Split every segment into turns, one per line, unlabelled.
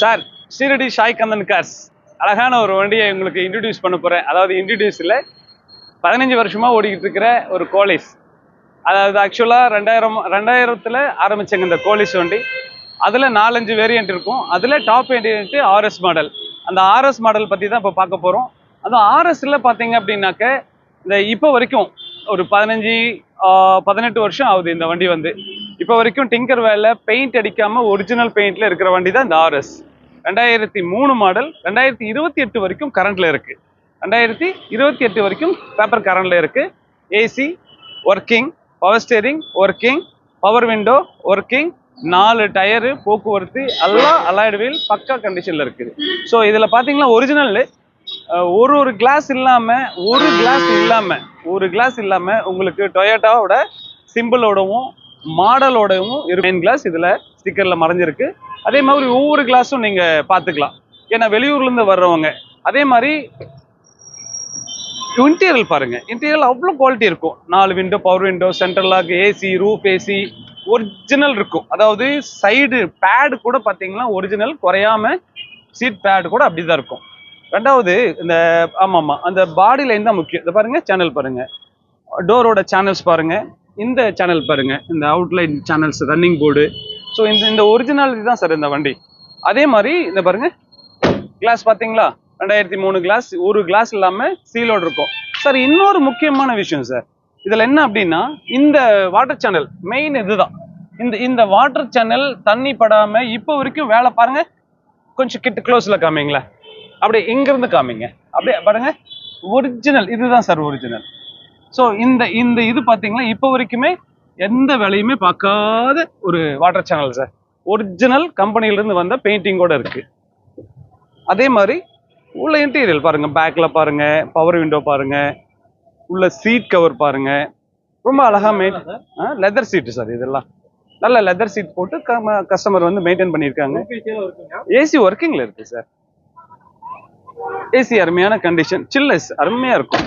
Sir Shirdi Sai Kandhan cars அழகான ஒரு வண்டியை உங்களுக்கு இன்ட்ரடியூஸ் பண்ண போகிறேன் அதாவது இன்ட்ரடியூஸ் இல்லை பதினஞ்சு வருஷமாக ஓடிக்கிட்டு இருக்கிற ஒரு கோலிஸ். அதாவது ஆக்சுவலாக ரெண்டாயிரம் ரெண்டாயிரத்தில் ஆரம்பித்தாங்க இந்த கோலிஸ் வண்டி. அதில் நாலஞ்சு வேரியண்ட் இருக்கும். அதில் டாப் வேரியண்ட்டு ஆர்எஸ் மாடல் அந்த ஆர்எஸ் மாடல் பற்றி தான் இப்போ பார்க்க போகிறோம் அதுவும் ஆர்எஸ்ல பார்த்தீங்க அப்படின்னாக்க இந்த இப்போ வரைக்கும் ஒரு பதினஞ்சு பதினெட்டு வருஷம் ஆகுது இந்த வண்டி வந்து. இப்போ வரைக்கும் டிங்கர் வேலை பெயிண்ட் அடிக்காமல் ஒரிஜினல் பெயிண்டில் இருக்கிற வண்டி தான் இந்த ஆர்எஸ். ரெண்டாயிரத்தி மூணு மாடல் ரெண்டாயிரத்தி இருபத்தி எட்டு வரைக்கும் கரண்ட்ல இருக்கு. ரெண்டாயிரத்தி இருபத்தி எட்டு வரைக்கும் பேப்பர் கரண்ட்ல இருக்கு. AC working power steering working power window working நாலு டயரு போக்குவரத்து எல்லாம் அலாய்டு வீல் பக்கா கண்டிஷனில் இருக்குது. ஸோ இதில் பார்த்தீங்கன்னா ஒரிஜினல் ஒரு ஒரு கிளாஸ் இல்லாமல் ஒரு கிளாஸ் இல்லாமல் ஒரு கிளாஸ் இல்லாமல் உங்களுக்கு டொயோட்டாவோட சிம்பிளோடவும் மாடலோடவும் மெயின் கிளாஸ் இதில் ஸ்டிக்கரில் மறைஞ்சிருக்கு. அதே மாதிரி ஒவ்வொரு கிளாஸும் நீங்கள் பார்த்துக்கலாம். ஏன்னா வெளியூர்ல இருந்து வர்றவங்க அதே மாதிரி இன்டீரியல் பாருங்க. இன்டீரியல் அவ்வளோ குவாலிட்டி இருக்கும். நாலு window power window central lock AC roof AC original இருக்கும். அதாவது சைடு பேடு கூட பார்த்தீங்கன்னா ஒரிஜினல் குறையாம சீட் பேடு கூட அப்படிதான் இருக்கும். ரெண்டாவது இந்த ஆமாம் ஆமாம் அந்த பாடி லைன் தான் முக்கியம். இதை பாருங்க சேனல் பாருங்க. டோரோட சேனல்ஸ் பாருங்க. இந்த சேனல் பாருங்க. இந்த outline channels running board so இந்த இந்த ஒரிஜினாலிட்டி தான் சார் இந்த வண்டி. அதே மாதிரி இந்த பாருங்க கிளாஸ் பார்த்தீங்களா? ரெண்டாயிரத்தி மூணு கிளாஸ் ஒரு கிளாஸ் இல்லாமல் சீலோடு இருக்கும். சார் இன்னொரு முக்கியமான விஷயம் சார் இதில் என்ன அப்படின்னா இந்த வாட்டர் சேனல் மெயின் இதுதான். இந்த இந்த வாட்டர் சேனல் தண்ணி படாம இப்போ வரைக்கும் வேலை பாருங்க. கொஞ்சம் கிட்ட க்ளோஸில் காமிங்களேன். அப்படியே இங்கேருந்து காமிங்க. அப்படியே பாருங்க. ஒரிஜினல் இதுதான் சார் ஒரிஜினல் ஸோ இந்த இந்த இது பார்த்தீங்கன்னா இப்போ வரைக்குமே எந்த வேலையுமே பார்க்காத ஒரு வாட்டர் சேனல் சார் ஒரிஜினல் கம்பெனிலேருந்து வந்த பெயிண்டிங்கோட இருக்கு. அதே மாதிரி உள்ள இன்டீரியல் பாருங்க பேக்ல பாருங்க பவர் விண்டோ பாருங்க உள்ள சீட் கவர் பாருங்க. ரொம்ப அழகா மெயின் லெதர் சீட் சார் இதெல்லாம். நல்ல லெதர் சீட் போட்டு கஸ்டமர் வந்து மெயின்டைன் பண்ணியிருக்காங்க. ஏசி ஒர்க்கிங்ல இருக்கு சார் ஏசி அருமையான கண்டிஷன் சில்லஸ் அருமையா இருக்கும்.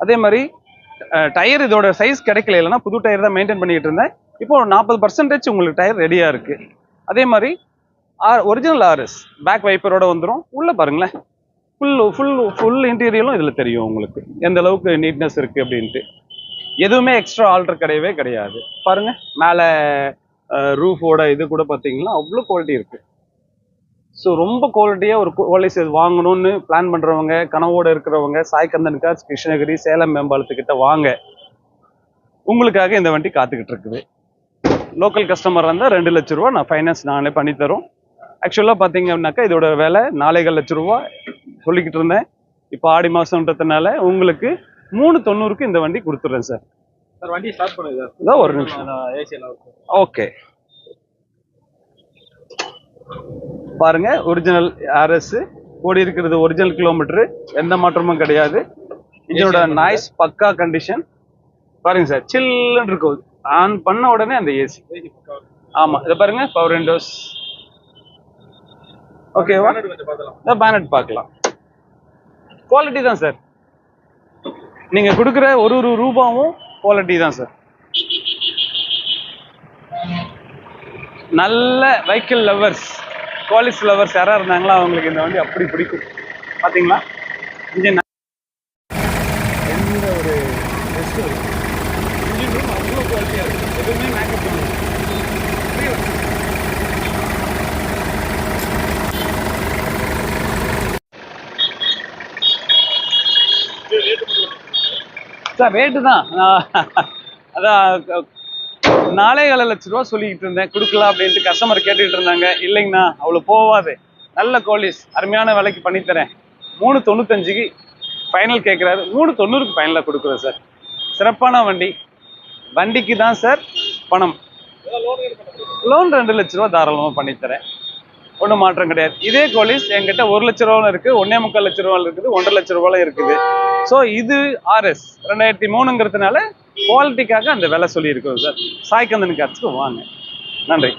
அதே மாதிரி டயர் இதோட சைஸ் கிடைக்கல இல்லைன்னா புது டயர் தான் மெயின்டைன் பண்ணிட்டு இருந்தேன். இப்போ நாற்பது பர்சன்டேஜ் உங்களுக்கு டயர் ரெடியாக இருக்குது அதே மாதிரி ஆர் ஒரிஜினல் ஆர்எஸ் பேக் வைப்பரோட வந்துடும் உள்ளே பாருங்களேன். ஃபுல் ஃபுல் ஃபுல் இன்டீரியலும் இதில் தெரியும் உங்களுக்கு. எந்த அளவுக்கு நீட்னஸ் இருக்குது அப்படின்ட்டு. எதுவுமே எக்ஸ்ட்ரா ஆல்டர் கிடையவே கிடையாது. பாருங்க. மேலே ரூஃபோட இது கூட பார்த்தீங்கன்னா அவ்வளோ குவாலிட்டி இருக்குது ஸோ ரொம்ப குவாலிட்டியாக ஒரு குவாலிஸ் வாங்கணும்னு பிளான் பண்ணுறவங்க கனவோட இருக்கிறவங்க சாய்கந்தன் கார்ஸ் கிருஷ்ணகிரி சேலம் மேம்பாலத்துக்கிட்ட வாங்க. உங்களுக்காக இந்த வண்டி காத்துக்கிட்டு இருக்குது. லோக்கல் கஸ்டமர் இருந்தால் ரெண்டு லட்ச ரூபா நான் ஃபைனான்ஸ் நானே பண்ணி தரோம். ஆக்சுவலாக பார்த்தீங்கன்னாக்கா இதோட விலை நாலேகால் லட்ச ரூபா சொல்லிக்கிட்டு இருந்தேன். இப்போ ஆடி மாதம்ன்றதுனால உங்களுக்கு மூணு தொண்ணூறுக்கு இந்த வண்டி கொடுத்துட்றேன் சார்.
சார் வண்டி ஸ்டார்ட் பண்ணுங்க சார்.
இதோ ஒரு நிமிஷம். ஓகே பாருங்க ஒரிஜினல் ஆர்எஸ் ஓடி இருக்கிறது ஒரிஜினல் கிலோமீட்டர் எந்த மாற்றமும் கிடையாது. இதோட நாய்ஸ் பக்கா கண்டிஷன் பாருங்க சார் சில்லுன்னு இருக்கும். ஆன் பண்ண உடனே அந்த ஏசி
ஏசி பக்கா
ஆமா இதை பாருங்க பவர் விண்டோஸ் ஓகேவா பேனட் பார்க்கலாம். குவாலிட்டி தான் சார் நீங்க கொடுக்குற ஒரு ஒரு ரூபாவும் குவாலிட்டி தான் சார் நல்ல வெஹிக்கிள் லவர்ஸ் குவாலிஸ் லவர்ஸ் யாரா இருந்தாங்களோ அவங்களுக்கு இந்த வண்டி அப்படி பிடிக்கும். பாத்தீங்களா? இன்ஜின் எந்த ஒரு இன்ஜின் அவ்வளோ குவாலிட்டியாக இருக்கு. எதுவுமே மேக்கப் பண்ணுவோம் சார் ரேட்டு தான். நான் அதான் நாலே ஏழு லட்ச ரூபா சொல்லிக்கிட்டு இருந்தேன். கொடுக்கலாம் அப்படின்ட்டு கஸ்டமர் கேட்டுக்கிட்டு இருந்தாங்க. இல்லைங்கண்ணா அவ்வளோ போவாது. நல்ல கோலிஸ் அருமையான விலைக்கு பண்ணித்தரேன் மூணு தொண்ணூத்தஞ்சுக்கு ஃபைனல் கேட்குறாரு மூணு தொண்ணூறுக்கு ஃபைனலாக கொடுக்குறேன் சார் சிறப்பான வண்டி. வண்டிக்கு தான் சார் பணம். லோன் ரெண்டு லட்ச ரூபா தாராளமாக பண்ணித்தரேன் ஒன்றும் மாற்றம் கிடையாது. இதே கோலிஸ் என்கிட்ட ஒரு லட்ச ரூபாவில் இருக்குது ஒன்றே முக்கால் லட்ச ரூபாவில் இருக்குது. ஒன்றரை லட்ச ரூபாவில் இருக்குது. ஸோ இது ஆர்எஸ் ரெண்டாயிரத்தி மூணுங்கிறதுனால குவாலிட்டிக்காக அந்த விலை சொல்லியிருக்கோம் சார். சாய்கந்தன் கார்ட்ஸ்க்கு வாங்க. நன்றி.